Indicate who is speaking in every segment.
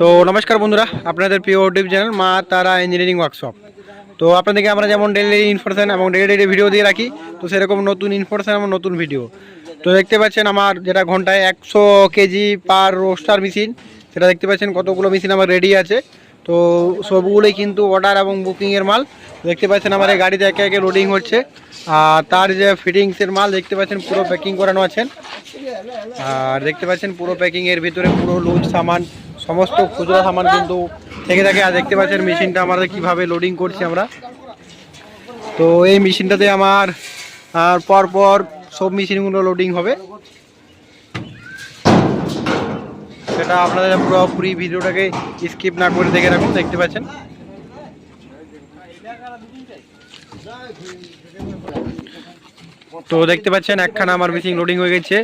Speaker 1: তো নমস্কার বন্ধুরা, আপনাদের প্রিয় ইউটিউব চ্যানেল মা তারা ইঞ্জিনিয়ারিং ওয়ার্কশপ তো আপনাদেরকে আমরা যেমন ডেলি ইনফরমেশন এবং ডেলি ডেলি ভিডিও দিয়ে রাখি, তো সেরকম নতুন ইনফরমেশন এবং নতুন ভিডিও তো দেখতে পাচ্ছেন আমার যেটা ঘন্টায় একশো কেজি পার রোস্টার মেশিন সেটা দেখতে পাচ্ছেন কতগুলো মেশিন আমার রেডি আছে। তো সবগুলোই কিন্তু অর্ডার এবং বুকিংয়ের মাল। দেখতে পাচ্ছেন আমার এই গাড়িতে একে একে লোডিং হচ্ছে। আর তার যে ফিটিংসের মাল দেখতে পাচ্ছেন পুরো প্যাকিং করানো আছেন আর দেখতে পাচ্ছেন পুরো প্যাকিং এর ভিতরে পুরো লুজ সামান, সমস্ত খুচরো সামান কিন্তু থেকে থাকে। আর দেখতে পাচ্ছেন মেশিনটা আমাদের কীভাবে লোডিং করছি আমরা। তো এই মেশিনটাতে আমার, আর পর পর সব মেশিনগুলো লোডিং হবে। সেটা আপনাদের পুরোপুরি ভিডিওটাকে স্কিপ না করে দেখে রাখুন, দেখতে পাচ্ছেন। তো দেখতে পাচ্ছেন, একখানা আমার মেশিন লোডিং হয়ে গেছে।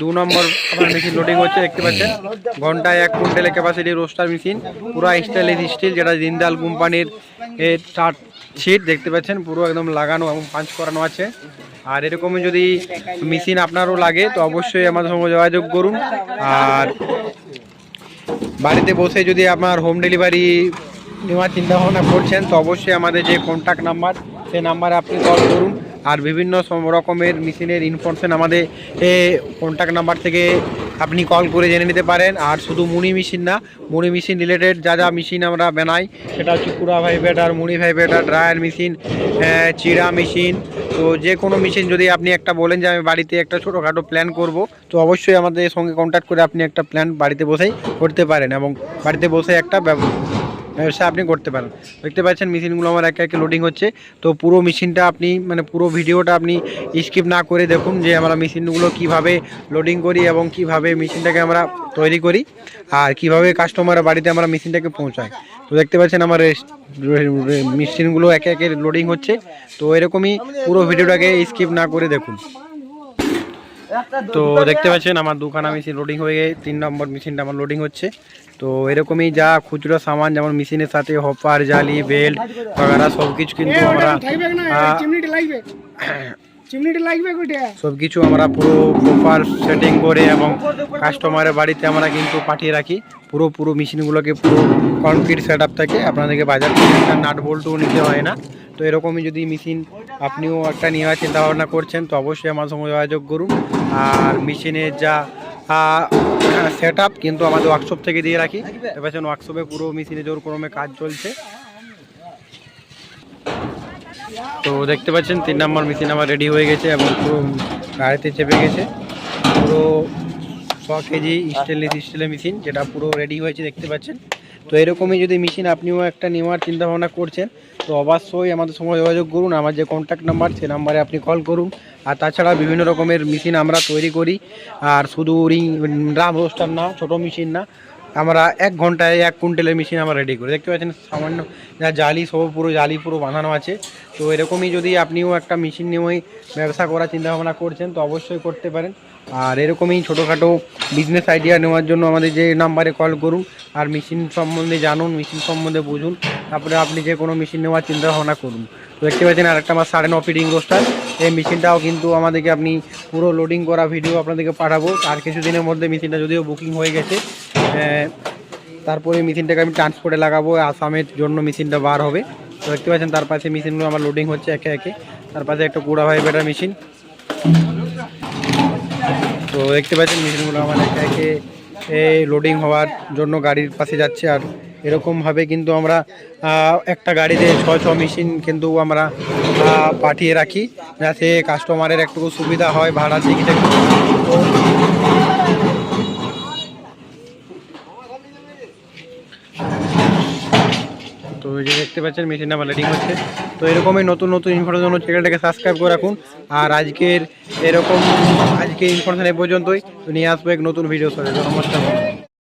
Speaker 1: দু নম্বর আমার মেশিন লোডিং হচ্ছে, দেখতে পাচ্ছেন। ঘন্টায় এক কুইন্টালের ক্যাপাসিটি রোস্টার মেশিন পুরো স্টাইলিশ স্টিল যেটা জিন্দাল কোম্পানির এর চার সিট দেখতে পাচ্ছেন, পুরো একদম লাগানো এবং পাঞ্চ করানো আছে। আর এরকমই যদি মেশিন আপনারও লাগে, তো অবশ্যই আমাদের সঙ্গে যোগাযোগ করুন। আর বাড়িতে বসে যদি আপনার হোম ডেলিভারি নেওয়ার চিন্তা ভাবনা করছেন, তো অবশ্যই আমাদের যে কন্ট্যাক্ট নাম্বার সেই নাম্বারে আপনি কল করুন। আর বিভিন্ন রকমের মেশিনের ইনফরমেশন আমাদের কন্ট্যাক্ট নাম্বার থেকে আপনি কল করে জেনে নিতে পারেন। আর শুধু মুনি মেশিন না, মুনি মেশিন রিলেটেড যা যা মেশিন আমরা বানাই, সেটা হচ্ছে কুড়া ভাইব্রেটার মুনি ভাইব্রেটার ড্রায়ার মেশিন চিড়া মেশিন তো যে কোনো মেশিন যদি আপনি একটা বলেন যে আমি বাড়িতে একটা ছোটোখাটো প্ল্যান করব, তো অবশ্যই আমাদের সঙ্গে কন্ট্যাক্ট করে আপনি একটা প্ল্যান বাড়িতে বসেই করতে পারেন এবং বাড়িতে বসে একটা ব্যবসা আপনি করতে পারেন। দেখতে পাচ্ছেন মেশিনগুলো আমার একে একে লোডিং হচ্ছে। তো পুরো মেশিনটা আপনি মানে পুরো ভিডিওটা আপনি স্কিপ না করে দেখুন যে আমরা মেশিনগুলো কীভাবে লোডিং করি এবং কীভাবে মেশিনটাকে আমরা তৈরি করি আর কীভাবে কাস্টমারের বাড়িতে আমরা মেশিনটাকে পৌঁছাই। তো দেখতে পাচ্ছেন আমার মেশিনগুলো একে একে লোডিং হচ্ছে। তো এরকমই পুরো ভিডিওটাকে স্কিপ না করে দেখুন। তো দেখতে পাচ্ছেন আমার দুখানা মেশিন লোডিং হয়ে গিয়ে তিন নম্বর মেশিনটা আমার লোডিং হচ্ছে। তো এরকমই যা খুচরো সামান যেমন মেশিনের সাথে হপার জালি বেল্ট বাগারা সব কিছু কিন্তু আমরা সব কিছু আমরা পুরো প্রপার সেটিং করে এবং কাস্টমারের বাড়িতে আমরা কিন্তু পাঠিয়ে রাখি। পুরো পুরো মেশিনগুলোকে পুরো কনক্রিট সেট আপ থাকে। আপনাদেরকে বাজার থেকে নাট বল্টও নিতে হয় না। তো এরকমই যদি মেশিন আপনিও একটা নেওয়ার চিন্তা ভাবনা করছেন, তো অবশ্যই আমার সঙ্গে যোগাযোগ করুন। আর মেশিনের যা সেট আপ কিন্তু আমাদের ওয়ার্কশপ থেকে দিয়ে রাখি। এবার ওয়ার্কশপে পুরো মেশিনে জোর ক্রমে কাজ চলছে। তো দেখতে পাচ্ছেন, তিন নম্বর মেশিন আমার রেডি হয়ে গেছে এবং পুরো গাড়িতে চেপে গেছে। পুরো ছ কেজি স্টেনলেস স্টিলের মেশিন, যেটা পুরো রেডি হয়েছে, দেখতে পাচ্ছেন। তো এরকমই যদি মেশিন আপনিও একটা নেওয়ার চিন্তা ভাবনা করছেন, তো অবশ্যই আমাদের সঙ্গে যোগাযোগ করুন, আমার যে কন্ট্যাক্ট নাম্বার সে নাম্বারে আপনি কল করুন। আর তাছাড়া বিভিন্ন রকমের মেশিন আমরা তৈরি করি। আর শুধু রিং ড্রাম রোস্টার না, ছোটো মেশিন না আমরা এক ঘন্টায় এক কুইন্টালের মেশিন আমরা রেডি করি। দেখতে পাচ্ছেন, সামান্য যা জালি, সব পুরো জালি পুরো বাঁধানো আছে। তো এরকমই যদি আপনিও একটা মেশিন নিয়েই ব্যবসা করার চিন্তাভাবনা করছেন, তো অবশ্যই করতে পারেন। আর এরকমই ছোটোখাটো বিজনেস আইডিয়া নেওয়ার জন্য আমাদের যে নাম্বারে কল করুন, আর মেশিন সম্বন্ধে জানুন মেশিন সম্বন্ধে বুঝুন। তারপরে আপনি যে কোনো মেশিন নেওয়ার চিন্তাভাবনা করুন। তো দেখতে পাচ্ছেন, আরেকটা আমার সাড়ে ন ফিটিং রোস্টার এই মেশিনটাও কিন্তু আমাদেরকে আপনি পুরো লোডিং করা ভিডিও আপনাদেরকে পাঠাবো। আর কিছুদিনের মধ্যে মেশিনটা যদিও বুকিং হয়ে গেছে তারপরে মেশিনটাকে আমি ট্রান্সপোর্টে লাগাবো, আসামের জন্য মেশিনটা বার হবে। তো দেখতে পাচ্ছেন, তার পাশে মেশিনগুলো আমার লোডিং হচ্ছে একে একে। তার পাশে একটা কুড়া ভাই বেটার মেশিন তো দেখতে পাচ্ছেন, মেশিনগুলো আমার একে একে লোডিং হওয়ার জন্য গাড়ির পাশে যাচ্ছে। আর এরকমভাবে কিন্তু আমরা একটা গাড়িতে ছ ছ মেশিন কিন্তু আমরা পাঠিয়ে রাখি। যাতে কাস্টমারের একটু সুবিধা হয় ভাড়া থেকে তো তো এই যে দেখতে পাচ্ছেন, মেশিন নাম্বার রেডিং হচ্ছে। তো এরকমই নতুন নতুন ইনফরমেশন চ্যানেলটাকে সাবস্ক্রাইব করে রাখুন। আর আজকের এরকম আজকে ইনফরমেশন এ পর্যন্তই। নিয়ে আসব এক নতুন ভিডিও তো। নমস্কার